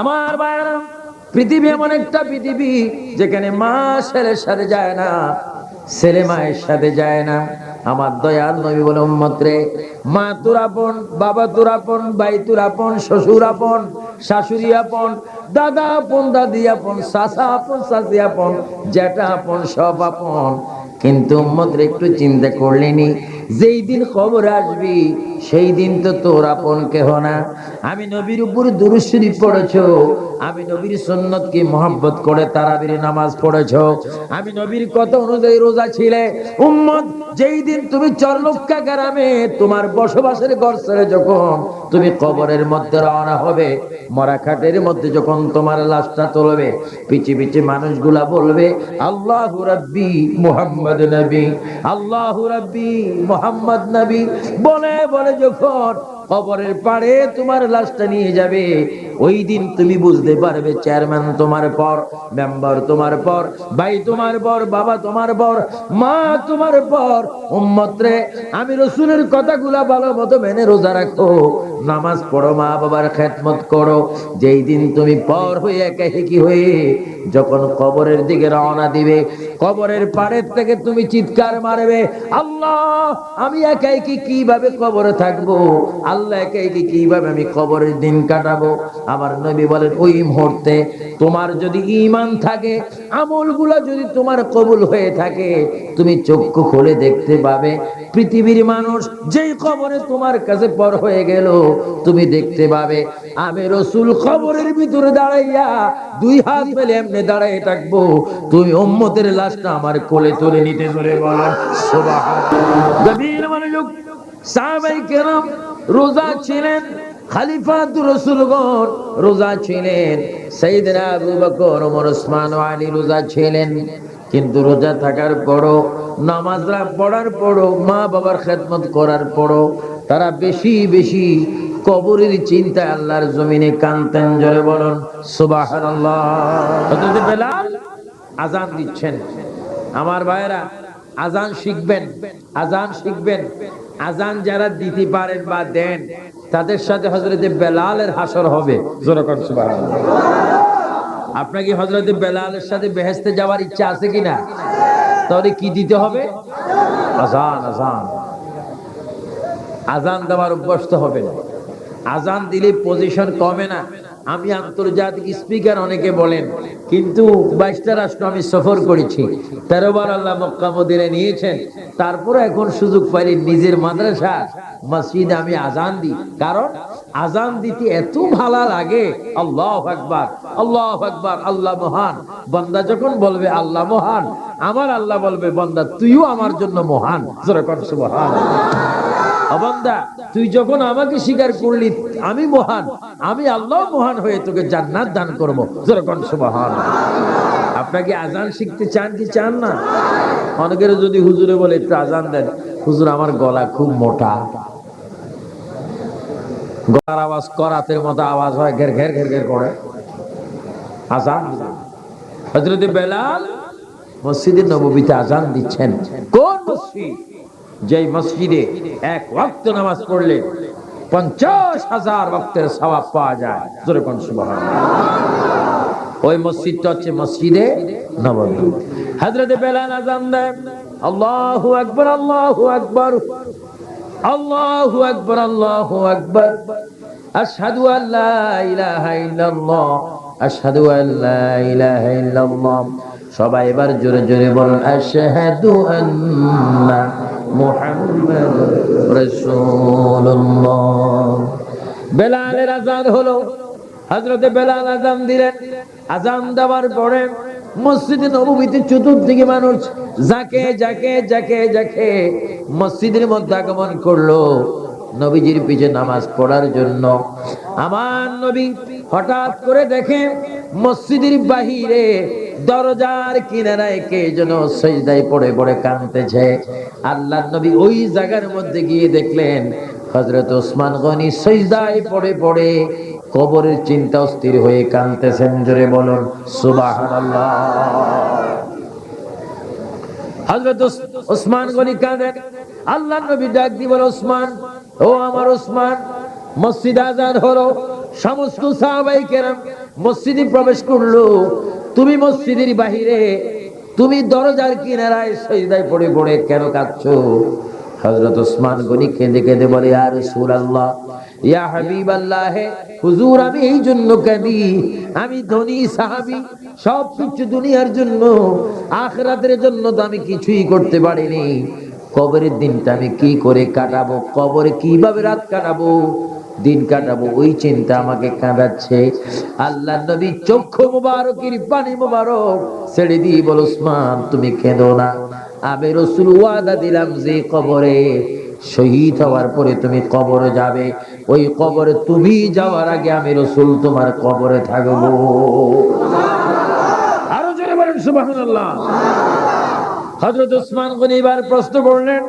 আমার ভাইরা পৃথিবী এমন একটা পৃথিবী যেখানে মা ছেলের সাথে যায় না, ছেলে মায়ের সাথে যায় না। আমার দয়াল নবী বলে মা তোর আপন, বাবা তোর আপন, ভাই তোর আপন, শ্বশুর আপন, শাশুড়ি আপন, দাদা আপন, দাদি আপন, চাচা আপন, চাচি আপন, জ্যাঠা আপন, সব আপন। কিন্তু উম্মত রে একটু চিন্তা করলেনি, যেই দিন খবর আসবি সেই দিন তো তোর আপন কেহ না। আমি নবীর উপর দুরুশ্বরী পড়েছ। আমি নবীর সন্ন্যত কি মহব্বত করে তারাবির নামাজ পড়েছ। আমি নবীর কথা অনুযায়ী রোজা ছিলে। উম্মত, যেই দিন তুমি চরলক্কা গ্রামে তোমার বসবাসের ঘর ছেড়ে যখন তুমি কবরের মধ্যে রওনা হবে মরা খাটের মধ্যে যখন তোমার লাশটা তুলবে পিছে পিছে মানুষগুলা বলবে, আল্লাহ রাব্বি মুহাম্মদ নবী, আল্লাহ রাব্বি মোহাম্মদ নবী। বলে বলে যখন কবরের পাড়ে তোমার লাশটা নিয়ে যাবে। ওই দিন তুমি বুঝতে পারবে, চেয়ারম্যান তোমার পর, মেম্বার তোমার পর, ভাই তোমার পর, বাবা তোমার পর, মা তোমার পর। উম্মত রে আমি রসুলের কথাগুলা ভালো মতো মেনে রোজা রাখো। নামাজ পড়ো, মা বাবার খেদমত করো। যেই দিন তুমি পর হয়ে একা হেকি হয়ে যখন কবরের দিকে রওনা দিবে, কবরের পাড়ের থেকে তুমি চিৎকার মারবে, আল্লাহ, আমি একাই কি কীভাবে কবরে থাকব? আল্লাহ একাই কি, কীভাবে আমি কবরের দিন কাটাবো? আমার নবী বলেন, ওই মুহূর্তে তোমার যদি ঈমান থাকে, আমলগুলা যদি তোমার কবুল হয়ে থাকে, তুমি চক্ষু খুলে দেখতে পাবে। পৃথিবীর মানুষ যেই কবরে তোমার কাছে পর হয়ে গেল, তুমি দেখতে পাবে, আমি রসুল খবরের ভিতরে দাঁড়াইয়া দুই হাত মেলে এমনি দাঁড়াই থাকব। তুমি উম্মতের লাশটা আমার কোলে তুলে নিতে চলে বলেন মনোযোগ সাহাবাই কেরাম রোজা ছিলেন রোজা ছিলেন রোজা ছিলেন। কিন্তু রোজা থাকার পড়ার পরও, মা বাবার করার পরও, তারা বেশি বেশি কবরের চিন্তায় আল্লাহর জমিনে কান্তেন জোরে বলুন বেলাল আজান দিচ্ছেন। আমার ভাইরা আজান শিখবেন আজান শিখবেন। আজান যারা দিতে পারেন বা দেন, তাদের সাথে হজরতে বেলালের হাসর হবে। আপনার কি হজরতে বেলালের সাথে বেহেস্তে যাওয়ার ইচ্ছা আছে কিনা? তাহলে কি দিতে হবে? আজান আজান। আজান দেওয়ার অভ্যস্ত হবে আজান দিলে পজিশন কমে না। আমি আন্তর্জাতিক স্পিকার অনেকে বলেন, কিন্তু বাইশটা রাষ্ট্র আমি সফর করেছি। তেরো বার আল্লাহ মক্কা মদিনে নিয়েছেন। তারপরে এখন সুযোগ পাইলে নিজের মাদ্রাসা, মসজিদে আমি আজান দিই। কারণ আজান দিতে এত ভালো লাগে। আল্লাহ আকবার আল্লাহ আকবার, আল্লাহ মহান। বন্দা যখন বলবে, আল্লাহ মহান, আমার আল্লাহ বলবে, বন্দা, তুইও আমার জন্য মহান। জোরে কর সুবহান অবন্দা, তুই যখন আমাকে স্বীকার করলি, আমি মহান, আমি আল্লাহ মহান হয়ে তোকে জান্নাত দান করব। যেরকম আপনাকে আজান শিখতে চান কি চান না? অনেকের যদি হুজুরে বলে, একটু আজান দেন। হুজুর, আমার গলা খুব মোটা। গলার আওয়াজ করাতের মতো আওয়াজ হয়, ঘের ঘের ঘের ঘের করে। আজান হজরত বেলাল মসজিদে নববীতে আজান দিচ্ছেন। কোন মসজিদ? যেই মসজিদে এক ওয়াক্ত নামাজ পড়লে পঞ্চাশ হাজার ওয়াক্তের সওয়াব পাওয়া যায়। জোরে কোন ওই মসজিদটা হচ্ছে মসজিদে আল্লাহু আকবার আল্লাহু আকবার আল্লাহু আকবার আল্লাহু আকবার, আশহাদু আন লা ইলাহা ইল্লাল্লাহ, আশহাদু আন লা ইলাহা ইল্লাল্লাহ। সবাই এবার জোরে জোরে বলুন, আশহাদু আন্না বেলালের আজান হলো, হযরতে বেলাল আজান দিলেন। আজান দেওয়ার পরে মসজিদে নববীতে চতুর্দিকে মানুষ যাকে যাকে যাকে যাকে মসজিদের মধ্যে আগমন করল নবীজির পিছে নামাজ পড়ার জন্য। আমার নবী হঠাৎ করে দেখে মসজিদের বাহিরে দরজার কিনারায় কে যেন সজদায় পড়ে পড়ে কাঁদতেছে। আল্লাহ নবী ওই জায়গার মধ্যে গিয়ে দেখলেন হজরত ওসমান গনি সজদায় পড়ে পড়ে কবরের চিন্তা অস্থির হয়ে কাঁদতেছেন। জোরে বলুন কাঁদেন। আল্লাহ মসজিদে প্রবেশ করল। তুমি মসজিদের বাহিরে, তুমি দরজার কিনারায় সজদায় পড়ে পড়ে কেন কাঁদছো? হযরত ওসমান গনি কেঁদে কেঁদে বলে আর রাসূলুল্লাহ, ইয়া হাবিবাল্লাহ, হুজুর, আমি এই জন্য কাঁদি। আমি ধনী, সাহাবী, সব কিছু দুনিয়ার জন্য, আখিরাতের জন্য তো আমি কিছুই করতে পারিনি। কবরের দিনটা আমি কি করে কাটাবো? কবরে কীভাবে রাত কাটাবো? দিন কাটাবো, ওই চিন্তা আমাকে কাঁদাচ্ছে। আল্লাহ নবী চক্ষু মুবারকের পানি মুবারক ছেড়ে দিয়ে বল উসমান তুমি কেঁদো না। আমি রসুল ওয়াদা দিলাম যে কবরে শহীদ হওয়ার পরে তুমি কবরে যাবে। ওই কবরে তুমি যাওয়ার আগে আমি রসুল তোমার কবরে থাকব। আরও জোরে বলেন, সুবহানাল্লাহ। হযরত ওসমান গনি এবার প্রশ্ন করলেন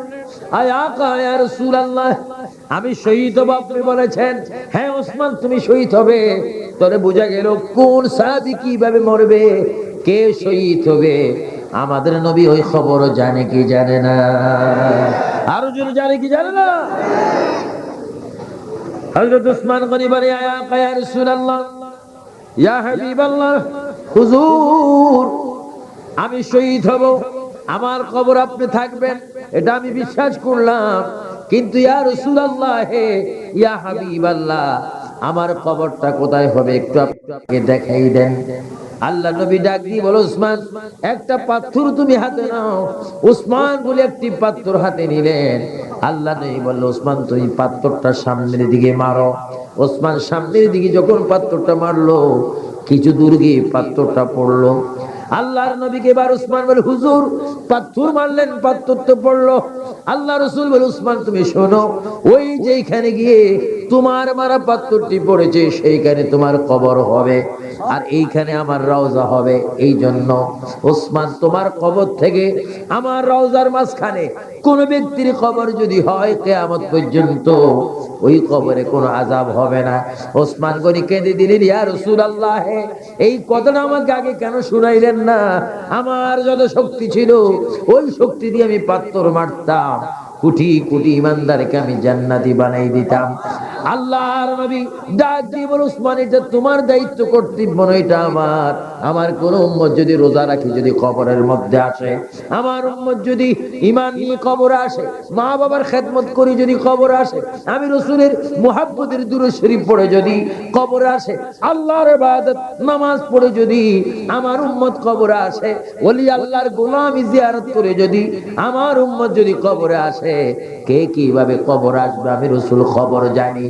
আমি শহীদ হব, আপনি বলেছেন। হ্যাঁ ওসমান, তুমি শহীদ হবে। তবে বোঝা গেল কোন সাহাবী কীভাবে মরবে, কে শহীদ হবে। আমাদের নবী ওই খবর জানে কি জানে না। আরও জোরে জানে কি জানে না। আমি শহীদ হব। আমার কবর আপনি থাকবেন, এটা আমি বিশ্বাস করলাম। কিন্তু ইয়া রাসূলুল্লাহ, হে ইয়া হাবিবাল্লাহ, আমার কবরটা কোথায় হবে একটু আপনাকে দেখাই দেন। আল্লাহ নবী ডাক দিয়ে বলো উসমান একটা পাথর তুমি হাতে নাও। উসমান বলে, একটি পাথর হাতে নিলেন। আল্লাহ নবী বলল উসমান তুমি পাথরটা সামনের দিকে মারো। ওসমান সামনের দিকে যখন পাথরটা মারলো, কিছু দূর গিয়ে পাথরটা পড়ল। আল্লাহর নবীকে এবার উসমান বলে, হুজুর পাথর মারলেন পাথর তো পড়ল। আল্লাহ রসুল বলে, উসমান, তুমি শোনো, ওই যেখানে গিয়ে তোমার মারা পাথরটি পড়েছে, সেইখানে তোমার কবর হবে আর এইখানে আমার রওজা হবে। এই জন্য ওসমান তোমার কবর থেকে আমার রওজার মাঝখানে কোন ব্যক্তির কবর যদি হয়, কেয়ামত পর্যন্ত ওই কবরে কোনো আজাব হবে না। ওসমান গনি কেঁদে দিলেন, ইয়া রসুল আল্লাহ এই কথাটা আমাকে আগে কেন শুনাইলেন না? আমার যত শক্তি ছিল, ওই শক্তি দিয়ে আমি পাত্তর মারতাম। কোটি কোটি ইমানদারকে আমি জান্নাতি বানাই দিতাম। আল্লাহর নবী ডাক দিয়ে বল উসমান এটা তোমার দায়িত্ব, কর্তব্য নয়, এটা আমার। আমার কোন উম্মত যদি রোজা রাখি, যদি কবরের মধ্যে আসে, আমার উম্মত যদি ইমান নিয়ে কবরে আসে মা বাবার খেদমত করি যদি কবরে আসে, আমি রসুলের মুহাব্বতের দূরে শরীফ পড়ে যদি কবরে আসে, আল্লাহর ইবাদত, নামাজ পড়ে যদি আমার উম্মত কবরে আসে, ওলি আল্লাহর গোলামি জিয়ারত করে যদি আমার উম্মত যদি কবরে আসে, কে কীভাবে কবর আসবে আমি রসুল খবর জানি।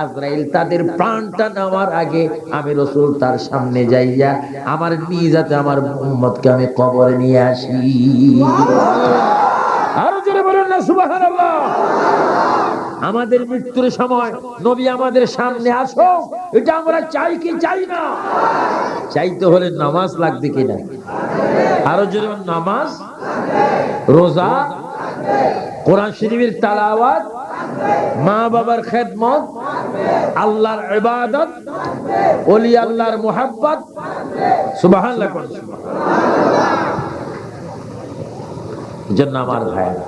আজরাইল তাদের প্রাণটা নেওয়ার আগে আমি রসুল তার সামনে যাইয়া আমার নিয়ে যাতে আমার উম্মতকে আমি কবরে নিয়ে আসি। আরও জোরে বলেন না, সুবহানাল্লাহ। আমাদের মৃত্যুর সময় নবী আমাদের সামনে আসো, এটা আমরা চাই কি চাই না? চাইতে হলে নামাজ লাগবে কিনা? আরও জোরে নামাজ রোজা কোরআন শরীফের তালাওয়াত মা বাবার খেদমত আল্লাহর ইবাদত, ওলি আল্লাহর মোহাব্বত। আমার ভাইয়েরা,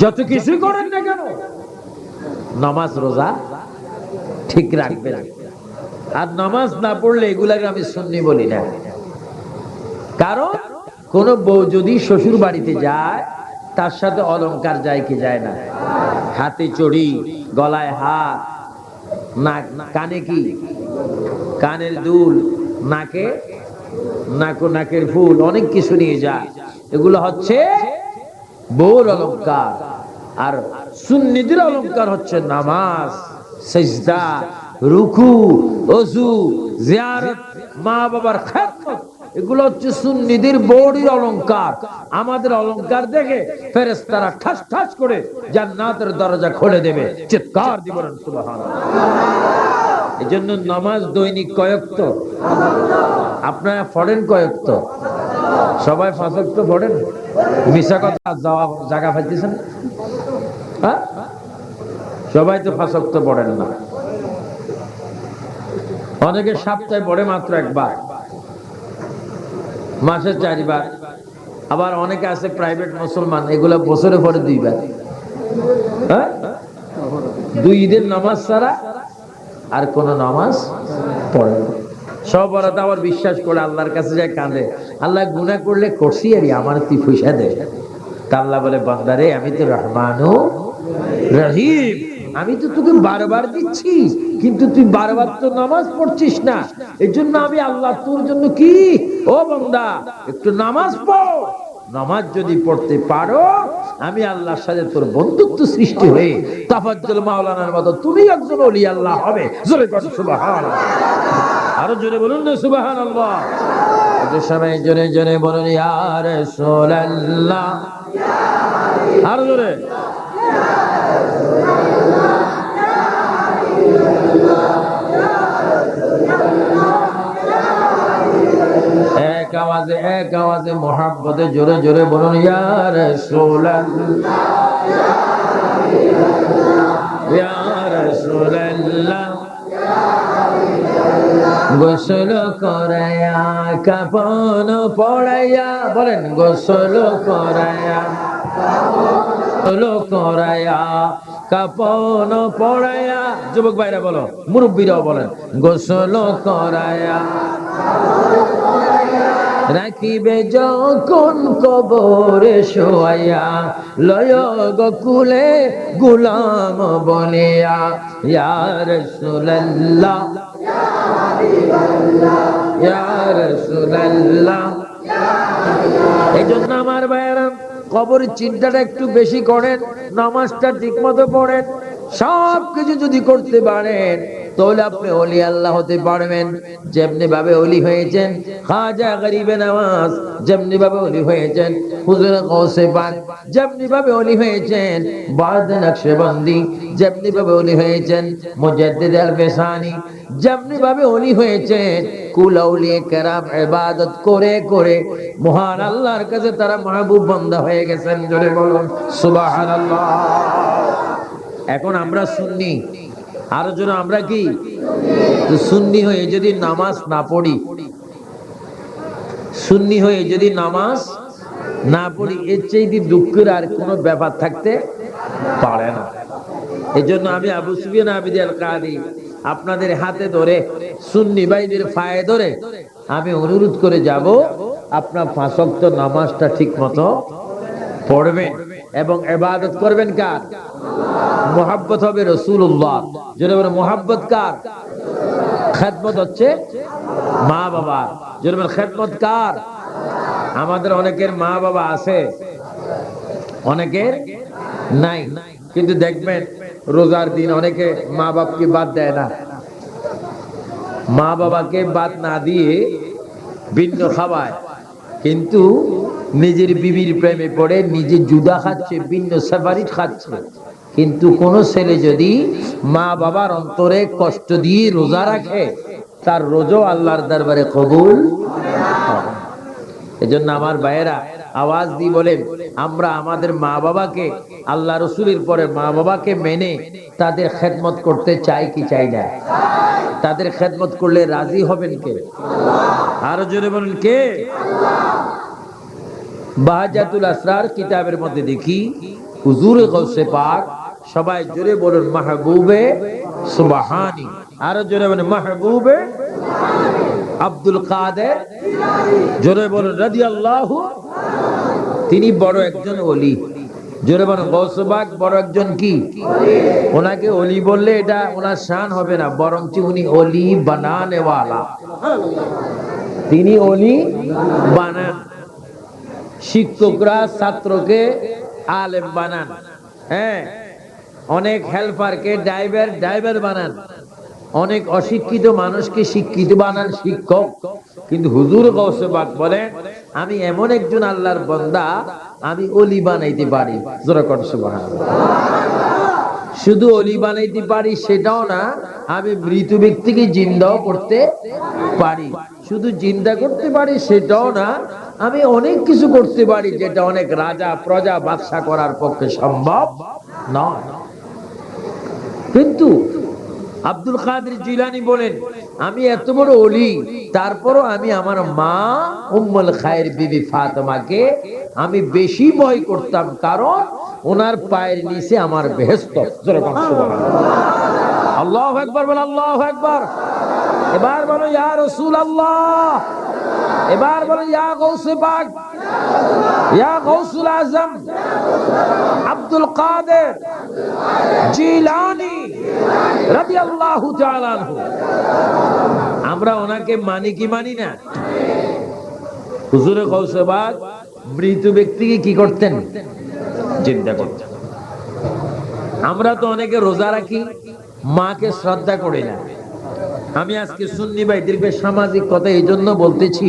যত কিছুই করেন না কেন, নামাজ রোজা ঠিক রাখবেন। আর নামাজ না পড়লে এগুলাকে আমি শুননি বলি না। কারণ কোন বউ যদি শ্বশুর বাড়িতে যায়, তার সাথে অলংকার যায় কি যায় না? হাতে চড়ি গলায় হাত, নাক, কানে কি? কানের দুল, নাকে? নাক, নাকের ফুল, অনেক কিছু নিয়ে যায় এগুলো হচ্ছে বউর অলংকার। আর সুন্নিদের অলংকার হচ্ছে নামাজ, সেজদা, রুকু, অজু, জিয়ারত মা বাবার খেদমত। এগুলো হচ্ছে সুন্নিদের বৌড়ির অলংকার। আমাদের অলংকার দেখে ফেরেশতারা ঠাস ঠাস করে জান্নাতের দরজা খুলে দেবে। চিৎকার সুবহানাল্লাহ। এই জন্য নামাজ দৈনিক কয়েকত আপনারা পড়েন কয়েকত সবাই ফাঁসক্ত পড়েন? মিশা কথা যাওয়া জায়গা পাইতেছেন? হ্যাঁ? সবাই তো ফাঁসক্ত পড়েন না। অনেকে সপ্তাহে পড়ে মাত্র একবার। মাসে চারবার। আবার অনেকে আছে প্রাইভেট মুসলমান, এগুলা বছরে পরে দুইবার। হ্যাঁ? দুই ঈদের নামাজ ছাড়া আর কোন নামাজ পড়ে সব ওরা তো আবার বিশ্বাস করে আল্লাহর কাছে যায় কাঁদে। আল্লাহ গুনাহ করলে করছি আরই আমার তুই পয়সা দে তা আল্লাহ বলে, বান্দারে, আমি তো রহমানু রহিম। আমি তো তোকে বারবার দিচ্ছি, কিন্তু তুই বারবার তো নামাজ পড়ছিস না। এই জন্য আমি আল্লাহ তোর জন্য কি? ও বান্দা, একটু নামাজ পড়। নামাজ যদি পড়তে পারো, আমি আল্লাহর সাথে তোর বন্ধুত্ব সৃষ্টি হয়ে তাফাজ্জল মাওলানার মতো তুমি একজন ওলি আল্লাহ হবে। জোরে কর সুবহান আরও জোরে বলুন না সুবহান আল্লাহ সবাই জোরে জোরে বলুন, ইয়া রাসূলুল্লাহ। আরও জোরে। আওয়াজে এক আওয়াজে মোহাব্বতে জোরে জোরে বলুন, ইয়া ইয়া রাসূলুল্লাহ। গোসল করায়া, কাপন পড়াইয়া বলেন গোসল করায়া। গোসল করায়া, কাপন পড়ায়া যুবক ভাইরা বলো, মুরব্বীরাও বলেন, গোসল করায়া। রাখিবে যখন কবরে শোয়াইয়া, লয় গকুলে গুলাম বলিয়া ইয়ার সুল্লাহ ইয়ার সুল্লাহ এই জন্য আমার ভাইয়েরা কবর চিন্তাটা একটু বেশি করেন, নামাজটা ঠিক মতো পড়েন সব কিছু যদি করতে পারেন তাহলে আপনি অলি আল্লাহ হতে পারবেন। যেমনি ভাবে অলি হয়েছেন, খাজা গরিবে নামাজ, যেমনি ভাবে অলি হয়েছেন, হুজুর কৌসে পাক, যেমনি ভাবে অলি হয়েছেন, বাদ নকশবন্দি, যেমনি ভাবে অলি হয়েছেন, মুজাদ্দিদ আল বেসানি, যেমনি ভাবে অলি হয়েছেন, কুল আউলিয়া কেরাম ইবাদত করে করে, মহান আল্লাহর কাছে তারা মাহবুব বান্দা হয়ে গেছেন, জোরে বলুন, সুবহানাল্লাহ। এখন আমরা সুন্নি আরও জন্য আমরা কি? সুন্নি হয়ে যদি নামাজ না পড়ি, সুন্নি হয়ে যদি নামাজ না পড়ি, এর চাইতে দুঃখের আর কোনো ব্যাপার থাকতে পারে না। এই জন্য আমি আবু সুফিয়ান আবিদ কাদি আপনাদের হাতে ধরে, সুন্নি ভাইদের ফায়ে ধরে আমি অনুরোধ করে যাব, আপনার পাঁচক্ত নামাজটা ঠিক মতো পড়বেন এবং এবাদত করবেন কার? মোহাব্বত হবে রসুল্লাহ। যেটা বলে মোহাব্বত কার? খেদমত হচ্ছে মা বাবার। যেটা বলে খেদমত কার? আমাদের অনেকের মা বাবা আছে, অনেকের নাই। কিন্তু দেখবেন, রোজার দিন অনেকে মা বাপকে বাদ দেয় না। মা বাবাকে বাদ না দিয়ে ভিন্ন খাওয়ায় কিন্তু নিজের বিবির প্রেমে পড়ে, নিজে জুদা খাচ্ছে, ভিন্ন সেপারিট খাচ্ছে। কিন্তু কোন ছেলে যদি মা বাবার অন্তরে কষ্ট দিয়ে রোজা রাখে, তার রোজও আল্লাহর দরবারে কবুল এজন্য আমার ভাইয়েরা, আওয়াজ দিয়ে বলেন, আমরা আমাদের মা বাবাকে, আল্লাহ রসুলের পরে মা বাবাকে মেনে তাদের খেদমত করতে চাই কি চাই না? তাদের খেদমত করলে রাজি হবেন কে? আরও জোরে বলেন কে? বাহাজাতুল আসরার কিতাবের মধ্যে দেখি, হুজুরে গৌসে পাক সবাই জোরে বলুন, মাহবুবে সুবাহানি। আরও জোরে বলেন, মাহবুবে আব্দুল কাদের। জোরে বলুন রাজি আল্লাহ তিনি বড় একজন অলি জোরে বলুন, গৌসবাগ বড় একজন কি? ওনাকে অলি বললে এটা ওনার শান হবে না বরং উনি অলি বানানেওয়ালা। তিনি অলি বানান। শিক্ষকরা, ছাত্রকে আলেম বানান। হ্যাঁ অনেক হেল্পারকে ড্রাইভার ড্রাইভার বানান। অনেক অশিক্ষিত মানুষকে শিক্ষিত বানান, শিক্ষক। কিন্তু হুজুর গৌসবাক বলেন আমি এমন একজন আল্লাহর বন্দা, আমি অলি বানাইতে পারি। শুধু অলি বানাইতে পারি সেটাও না, আমি মৃত ব্যক্তিকে জিন্দাও করতে পারি। শুধু চিন্তা করতে পারি সেটাও না, আমি অনেক কিছু করতে পারি যেটা অনেক রাজা, প্রজা বাদশা করার পক্ষে সম্ভব নয়। কিন্তু আব্দুল কাদের জিলানি বলেন, আমি এত বড় অলি তারপরও আমি আমার মা উম্মুল খায়ের বিবি ফাতেমাকে আমি বেশি ভয় করতাম কারণ ওনার পায়ের নিচে আমার বেহেস্ত। আল্লাহ একবার বল আল্লাহ একবার এবার বলো, ইয়া রসুল আল্লাহ এবার বলো, ইয়া গৌসে ইয়া গৌসুল আজম! আব্দুল কাদের জিলানি! আমরা ওনাকে মানি কি মানি না? হুজুরে পাক মৃত ব্যক্তিকে কি করতেন? চিন্তা করতেন। আমরা তো অনেকে রোজা রাখি, মাকে শ্রদ্ধা করি না। আমি আজকে সুন্নি ভাই ভাইদেরকে সামাজিক কথা এই জন্য বলতেছি,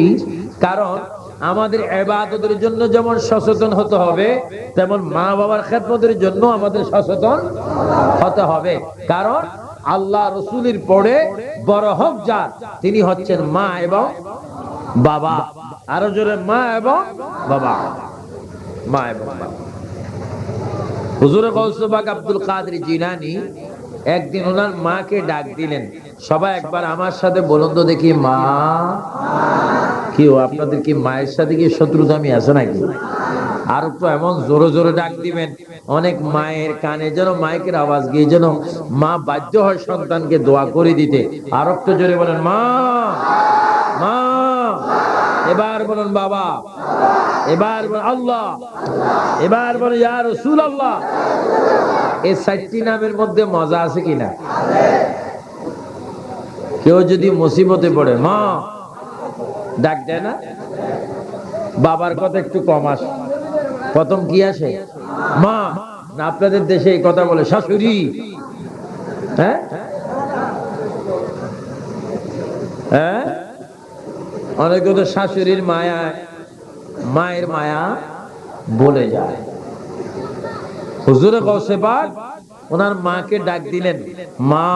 কারণ আমাদের এবাদতের জন্য যেমন সচেতন হতে হবে, তেমন মা বাবার খেদমতের জন্য আমাদের সচেতন হতে হবে। কারণ আল্লাহ রসুলের পরে বড় হক যার, তিনি হচ্ছেন মা এবং বাবা। আরও জোরে, মা এবং বাবা। মা এবং বাবা। হুজুরে গৌসবাগ আব্দুল কাদের জিলানি একদিন ওনার মাকে ডাক দিলেন। সবাই একবার আমার সাথে বলুন তো দেখি, মা, কি আপনাদের কি মায়ের সাথে কি শত্রুতামি আছে নাকি? আর তো এমন জোরে জোরে ডাক দিবেন, অনেক মায়ের কানে যেন মাইকের আওয়াজ গিয়ে যেন মা বাধ্য হয় সন্তানকে দোয়া করে দিতে। আর একটু জোরে বলেন, মা মা, এবার বলুন বাবা এবার বলুন আল্লাহ। এবার বলুন ইয়া রসুল আল্লাহ এই চারটি নামের মধ্যে মজা আছে কিনা? কেউ যদি মুসিবতে পড়ে, মা, ডাক দেয় না? বাবার কথা একটু কম আসে। প্রথম কি আসে? মা, না, আপনাদের দেশে এই কথা বলে, শাশুড়ি। হ্যাঁ? হ্যাঁ? অনেকে তো শাশুড়ির মায়া মায়ের মায়া বলে যায়। হুজুরে ওনার মাকে ডাক দিলেন, মা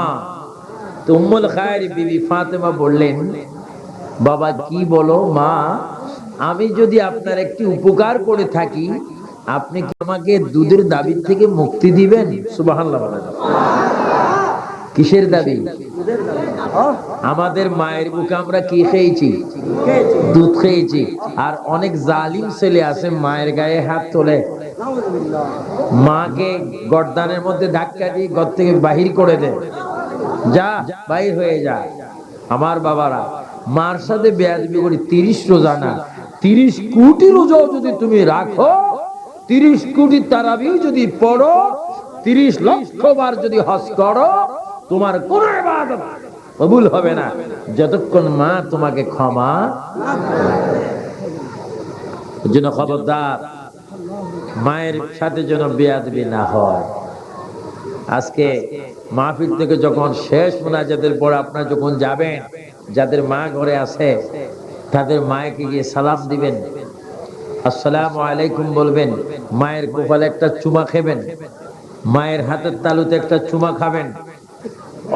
তুমুল খায়ের বিবি ফাতেমা বললেন, বাবা, কি বলো, মা, আমি যদি আপনার একটি উপকার করে থাকি, আপনি কি আমাকে দুধের দাবির থেকে মুক্তি দিবেন? বলেন। কিসের দাবি? আমাদের মায়ের বুকে আমরা কি খেয়েছি? দুধ খেয়েছি। আর অনেক জালিম ছেলে আছে, মায়ের গায়ে হাত তোলে। মাকে গর্দানের মধ্যে ধাক্কা দিয়ে ঘর থেকে বাহির করে দেয় যা, বাহির হয়ে যা। আমার বাবারা, মার সাথে বেয়াদবি করি, তিরিশ রোজা না, তিরিশ কোটি রোজাও যদি তুমি রাখো, তিরিশ কোটি তারাবিও যদি পড়ো, তিরিশ লক্ষ বার যদি হজ করো, তোমার কোন ইবাদত কবুল হবে না। যতক্ষণ মা তোমাকে ক্ষমা জন্য খবরদার, মায়ের সাথে যেন বেয়াদবি না হয়। আজকে মাহফিল থেকে যখন শেষ মোনাজাতের পর আপনারা যখন যাবেন, যাদের মা ঘরে আছে, তাদের মায়েকে গিয়ে সালাম দিবেন। আসসালাম আলাইকুম বলবেন, মায়ের কোপালে একটা চুমা খেবেন, মায়ের হাতের তালুতে একটা চুমা খাবেন।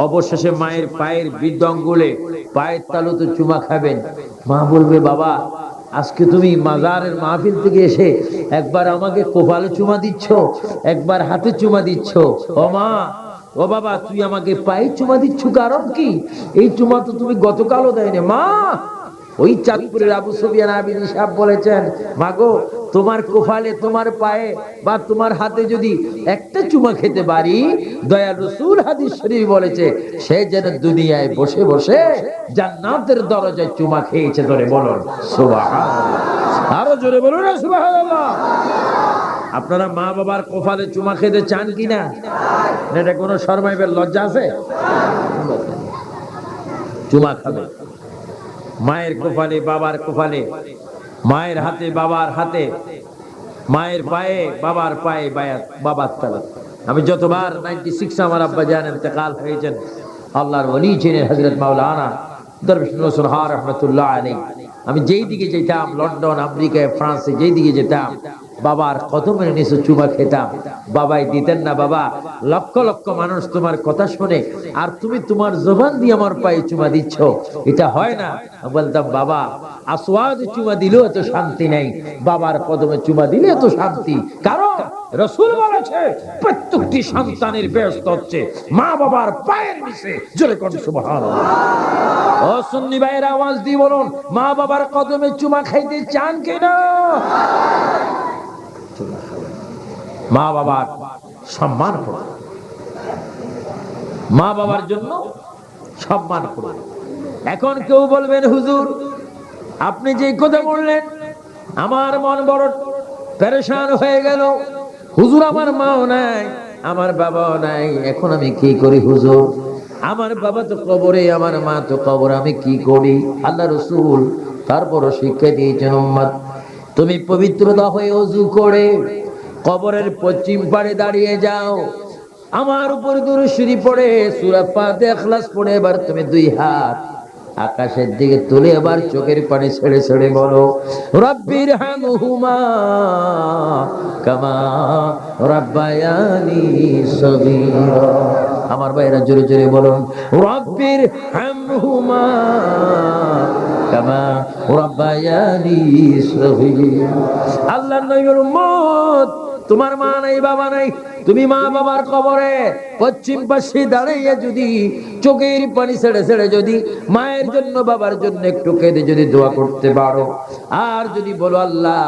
অবশেষে মায়ের পায়ের বৃদ্ধ অঙ্গুলে পায়ের তালুতে চুমা খাবেন। মা বলবে, বাবা, আজকে তুমি মাজারের মাহফিল থেকে এসে একবার আমাকে কোপালে চুমা দিচ্ছ, একবার হাতে চুমা দিচ্ছ। ও মা, ও বাবা, তুই আমাকে পায়ে চুমা দিচ্ছ কারণ কি? এই চুমা তো তুমি গতকালও দেয়নি। মা, ওই চাঁদপুরের আবু সুফিয়ান আবিদি সাহেব বলেছেন মাগো তোমার কোফালে, তোমার পায়ে বা তোমার হাতে যদি একটা চুমা খেতে পারি, দয়া রসুল হাদিস শরীফ বলেছে, সে যেন দুনিয়ায় বসে বসে জান্নাতের দরজায় চুমা খেয়েছে ধরে বলুন আরও জোরে বলুন আপনারা মা বাবার কোফালে চুমা খেতে চান কিনা এটা কোনো শর্মাইবের লজ্জা আছে? চুমা খাবে। মায়ের কোফালে, বাবার কোফালে মায়ের হাতে, বাবার হাতে, মায়ের পায়ে, বাবার পায়ে বাবার তালা আমি যতবার নাইনটি সিক্স আমার আব্বা জান ইন্তেকাল হয়েছেন, আল্লাহর অলি ছিলেন হজরত মাওলানা দরবেশ নসরহার রহমতুল্লাহ আলী আমি যেই দিকে যেতাম, লন্ডন আমেরিকায় ফ্রান্সে যেই দিকে যেতাম, বাবার কদমের নিচে চুমা খেতাম। বাবাই দিতেন না, বাবা, লক্ষ লক্ষ মানুষ তোমার কথা শুনে, আর তুমি তোমার জবান দিয়ে আমার পায়ে চুমা দিচ্ছ। এটা হয় না। বলতাম, বাবা, আসওয়াদ চুমা দিলেও এত শান্তি নেই। বাবার কদমে চুমা দিলে এত শান্তি। কারণ রসুল বলেছে, প্রত্যেকটি সন্তানের ব্যস্ত হচ্ছে মা বাবার পায়ের নিচে। জোরে কোন ভাইয়ের, আওয়াজ দিয়ে বলুন, মা বাবার কদমে চুমা খাইতে চান কিনা? মা বাবার সম্মান করুন মা বাবার জন্য সম্মান করবে এখন কেউ বলবেন, হুজুর, আপনি যে কথা বললেন, আমার মন বড় পেরেশান হয়ে গেল। হুজুর আমার মাও নাই, আমার বাবাও নাই। এখন আমি কি করি হুজুর? আমার বাবা তো কবরে, আমার মা তো কবর, আমি কি করি? আল্লাহ রসুল তারপরও শিক্ষা দিয়েছেন তুমি পবিত্রতা হয়ে অজু করে কবরের পশ্চিম পাড়ে দাঁড়িয়ে যাও। আমার উপর দুরুশরী পড়ে, সূরা ফাতিহা ইখলাস পড়ে, এবার তুমি দুই হাত আকাশের দিকে তুলে আবার চোখের পানি ছেড়ে ছেড়ে বলো রব্বির হামহুমা কামা রাব্বায়ানি সগীরা। আমার ভাইরা জোরে জোরে বলুন রব্বির হামহুমা কামা রাব্বায়ানি সগীরা। আল্লাহর নবীর উম্মত, তোমার মা নাই, বাবা নাই তুমি মা বাবার কবরে পশ্চিম পাশে দাঁড়াইয়া যদি চোখের পানি ছেড়ে ছেড়ে যদি মায়ের জন্য বাবার জন্য একটু কেঁদে যদি দোয়া করতে পারো। আর যদি বলো, আল্লাহ,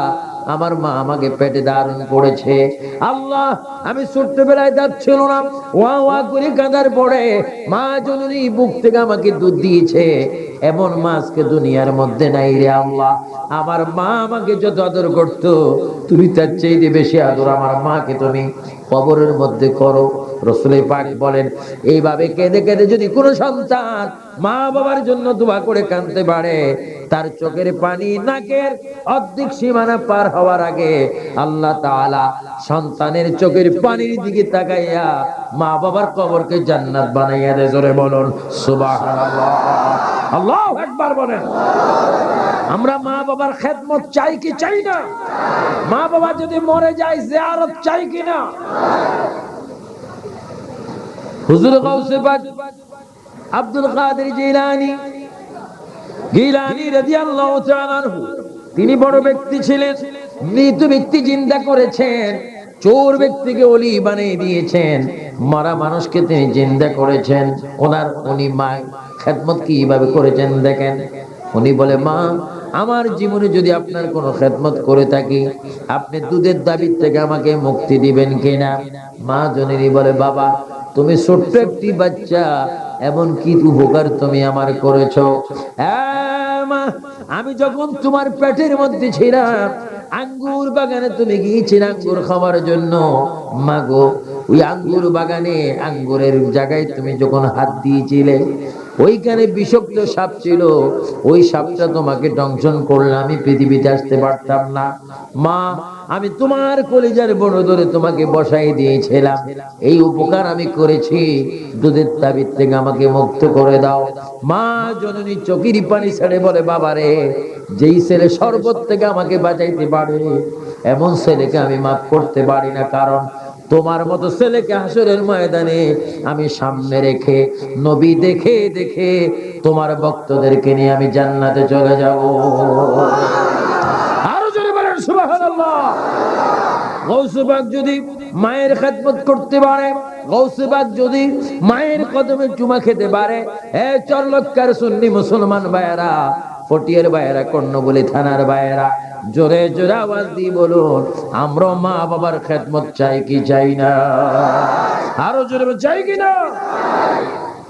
আমার মা আমাকে পেটে ধারণ করেছে। আল্লাহ, আমি ছোট্টবেলায় যাচ্ছিল না ওয়া ওয়া করে কাঁদার পরে মা জননী বুক থেকে আমাকে দুধ দিয়েছে। এমন মা আজকে দুনিয়ার মধ্যে নাই রে আল্লাহ। আমার মা আমাকে যত আদর করতো, তুমি তার চাইতে বেশি আদর আমার মাকে তুমি কবরের মধ্যে করো। রসুল পাক বলেন, এইভাবে কেঁদে কেঁদে যদি কোনো সন্তান মা বাবার জন্য দোয়া করে কাঁদতে পারে, তার চোখের পানি নাকের অর্ধেক সীমানা পার হওয়ার আগে আল্লাহ তাআলা সন্তানের চোখের পানির দিকে তাকাইয়া মা বাবার কবরকে জান্নাত বানাইয়া দেয়। জোরে বলুন, সুবহানাল্লাহ। আল্লাহু আকবার বলেন। আমরা মা বাবার খেদমত চাই কি চাই না? মা বাবা যদি মরে যায়, জিয়ারত চাই কি না? হুজুর গাউসে পাক আব্দুল কাদের জিলানী, গিলানী রাদিয়াল্লাহু তাআলা আনহু, তিনি বড় ব্যক্তি ছিলেন, মৃত ব্যক্তি চিন্তা করেছেন, চোর ব্যক্তিকে অলি বানিয়ে দিয়েছেন, মারা মানুষকে তিনি জিন্দা করেছেন, ওনার উনি মা, খেদমত কীভাবে করেছেন দেখেন। উনি বলে, মা, আমার জীবনে যদি আপনার কোনো খেদমত করে থাকি, আপনি দুধের দাবির থেকে আমাকে মুক্তি দিবেন কিনা? মা জনেরই বলে, বাবা, তুমি ছোট্ট একটি বাচ্চা, এমন কি উপকার তুমি আমার করেছ? আমি যখন তোমার পেটের মধ্যে ছিলাম, আঙ্গুর বাগানে তুমি গিয়েছিলে আঙ্গুর খাওয়ার জন্য। মাগো ওই আঙ্গুর বাগানে আঙ্গুরের জায়গায় তুমি যখন হাত দিয়েছিলে ওইখানে বিষাক্ত সাপ ছিল। ওই সাপটা তোমাকে দংশন করলে আমি পৃথিবীতে আসতে পারতাম না। মা, আমি তোমার কলিজার বড় ধরে তোমাকে বসাই দিয়েছিলাম। এই উপকার আমি করেছি। দুধের তাবির থেকে আমাকে মুক্ত করে দাও। মা, জননী চকির পানি ছেড়ে বলে, বাবারে, যেই ছেলে শরবত থেকে আমাকে বাঁচাইতে পারে, এমন ছেলেকে আমি মাফ করতে পারি না। কারণ তোমার মতো ছেলেকে হাসরের ময়দানে আমি সামনে রেখে, নবী দেখে দেখে তোমার ভক্তদেরকে নিয়ে আমি জান্নাতে চলে যাব। আরও জোরে বলেন, সুবহানাল্লাহ। গৌসবাগ যদি মায়ের খেদমত করতে পারে গৌসবাগ যদি মায়ের কদমে চুমা খেতে পারে এ চরলক্কার সুন্নি মুসলমান ভাইয়েরা পটিয়ার বাইরা কর্ণবলী থানার বাইরা জোরে জোরে আওয়াজ দিয়ে বলুন, আমরা মা বাবার খেদমত চাই কি চাই না? আরও জোরে চাই কি না?